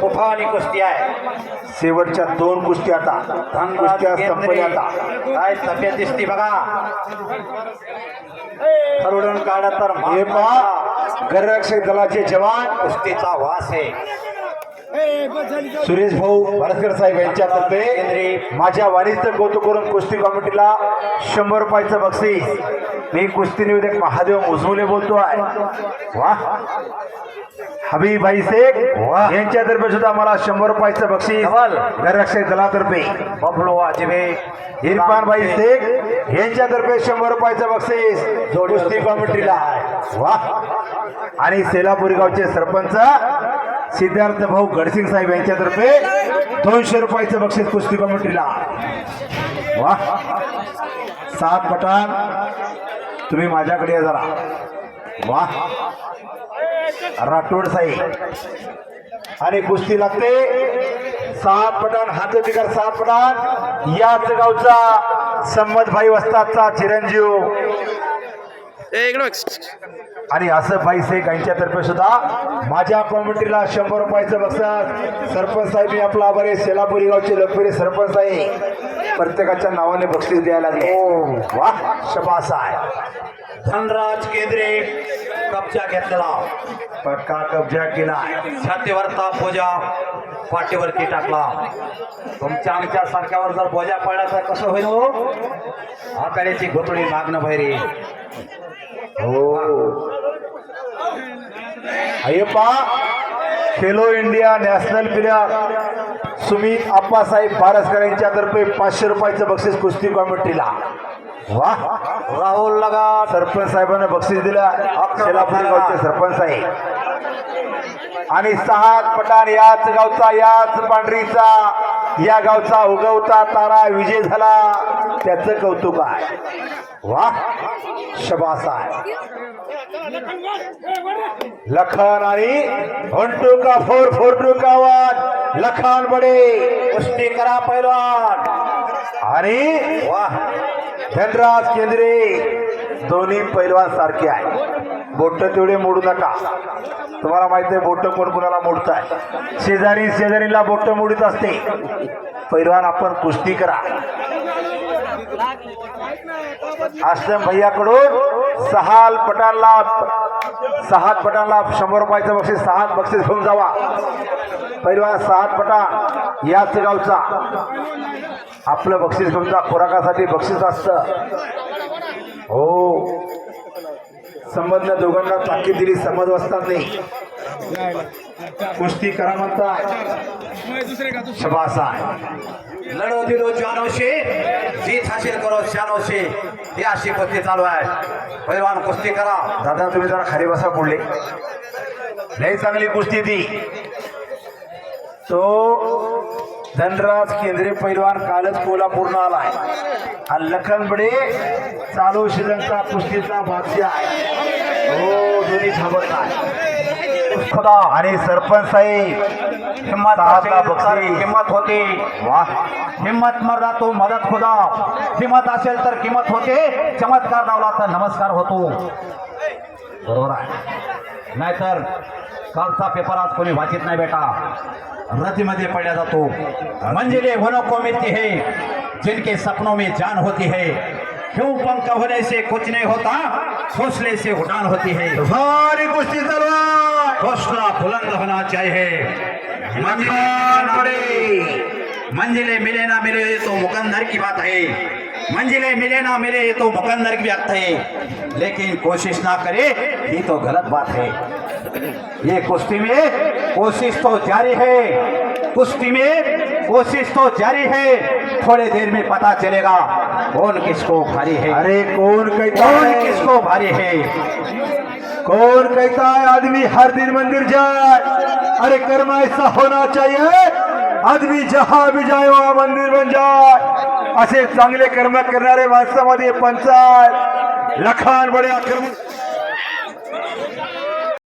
तुफानी कुस्ती आहे. शेवटच्या दोन कुस्ती आता. कुस्त्या संपल्या आता. काय तब्येत दिसती बघा. खरुडून काढा तर हे पहा गररक्षक दलाचे जवान. कुस्तीचा वास आहे. सुरेश भाऊ भारतकर साहेब यांच्यातर्फे माझ्या वाणीचं कौतुक करून कुस्ती कमिटीला शंभर रुपयाचं बक्षीस. मी कुस्ती निवेदक महादेव मुजमुले बोलतो आहे वा. हबीबाई शेख वाह. यांच्यातर्फे सुद्धा मला शंभर रुपयाचं बक्षीस धवल. गररक्षक दलातर्फे. बबलो अजबे इरफानबाई शेख यांच्यातर्फे शंभर रुपयाचं बक्षीस. कुस्ती कमिटीला वा आणि सेलापुरी गावचे सरपंच सिद्धार्थ भाऊ गडसिंग साहेब यांच्यातर्फे दोनशे रुपयाचं बक्षीस कुस्ती कमिटीला वा सात पठाण. तुम्ही माझ्याकडे जरा. वा राठोड साहेब आणि कुस्ती लागते. सात पठाण हात तिकर सात पठाण. याच गावचा संमतभाई वस्तादचा चिरंजीव. आणि असं भाई शेख यांच्यातर्फे सुद्धा माझ्या कमिटीला शंभर रुपयाचं बक्षीस. सरपंच साहेब मी आपला आभारी आहे. सेलापुरी गावचे लोकप्रिय सरपंच आहे. प्रत्येकाच्या नावाने बक्षीस द्यायला लागले. वा शबास आहे धनराज केंद्रे. कब्जा घेतलेला. पटका कब्जा केला? छातीवरचा बोजा पाठीवरती टाकला. तुमच्या आमच्या सारख्यावर जर बोजा पडला तर कसं होईल हो? आकाड्याची घोटळी मागणं भैरी. हो. Ayyappa Khelo India national player Sumit Appasaheb Paraskar यांच्यातर्फे पाचशे रुपयाचं बक्षीस कुस्ती कॉमेंट्रीला वा. राहुल लगा सरपंच साहेबांना बक्षीस दिलं. शेलापुरी गावचे सरपंच साहेब आणि सहा पठाण याच गावचा याच पांढरीचा. या गावचा उगवता तारा विजय झाला. त्याचं कौतुक आहे. वा. शबास आहे लखन आणि हंटू का फोर फोर टू का वन. लखन बडे कुस्ती करा पैलवान. आणि वा. धनराज केंद्रे दोन्ही पैलवान सारखे आहे बोट तेवढे मोडू नका. तुम्हाला माहीत आहे बोट कोण कोणाला आहे शेजारी शेजारीला बोट मोडीत असते. पैलवान आपण कुस्ती करा. आश्रम भैयाकडून सहा पटाला सहा पटाला शंभर रुपयाचं बक्षीस सहा बक्षीस घेऊन जावा. पैलवान सात पटा याच गावचा. आपलं बक्षीस घेऊन खुराकासाठी बक्षीस असतं. हो. संबंध दोघांना ताकीद दिली समज असतात नाही. कुस्ती करा म्हणता शबासा लढो दिलो जानोशे. जीत हासिल करो शानोशे ही अशी कुस्ती चालू आहे. पहिलवान कुस्ती करा. दादा तुम्ही जरा खाली बसा पुढले लई चांगली कुस्ती ती. तो धनराज केंद्रे पैलवान कालच कोल्हापूरनं आलाय. आणि लखन बडे चालू श्रीलंका कुस्तीचा बादशाह आहे. हो दोन्ही थांबत आहे. खुदा आणि सरपंच साहेब हिम्मत बक्षीस. किंमत होती. वा हिम्मत मर्दा तो मदत खुदा. हिम्मत असेल तर किंमत होते. चमत्कार लावला तर नमस्कार होतो. बरोबर आहे. नाहीतर कालचा पेपर आज कोणी वाचित नाही बेटा. रतीमध्ये पडला जातो. मंजिले होनो को मिलती है जिनके सपनों में जान होती है क्यों पंख होने से कुछ नहीं होता हौसले से उड़ान होती है। भारी कुस्ती चालू हौसला बुलंद होना चाहिए। मंजिलें मिले ना मिले ये तो मुकंदर की बात है। मंजिले मिले ना मिले ये तो मुकंदर की बात है। लेकिन कोशिश ना करे ये तो गलत बात है। ये कुश्ती में कोशिश तो जारी है। कुश्ती में कोशिश तो जारी है। थोड़े देर में पता चलेगा कौन किसको भारी है। अरे कौन कहता कौन है? किसको भारी है? कौन कहता है? आदमी हर दिन मंदिर जाए। अरे कर्म ऐसा होना चाहिए। आदमी जहाँ भी जाए वहाँ मंदिर बन जाए। असे चांगले कर्म करणारे माणसामध्ये पंचायत। लखान बड्या कर्म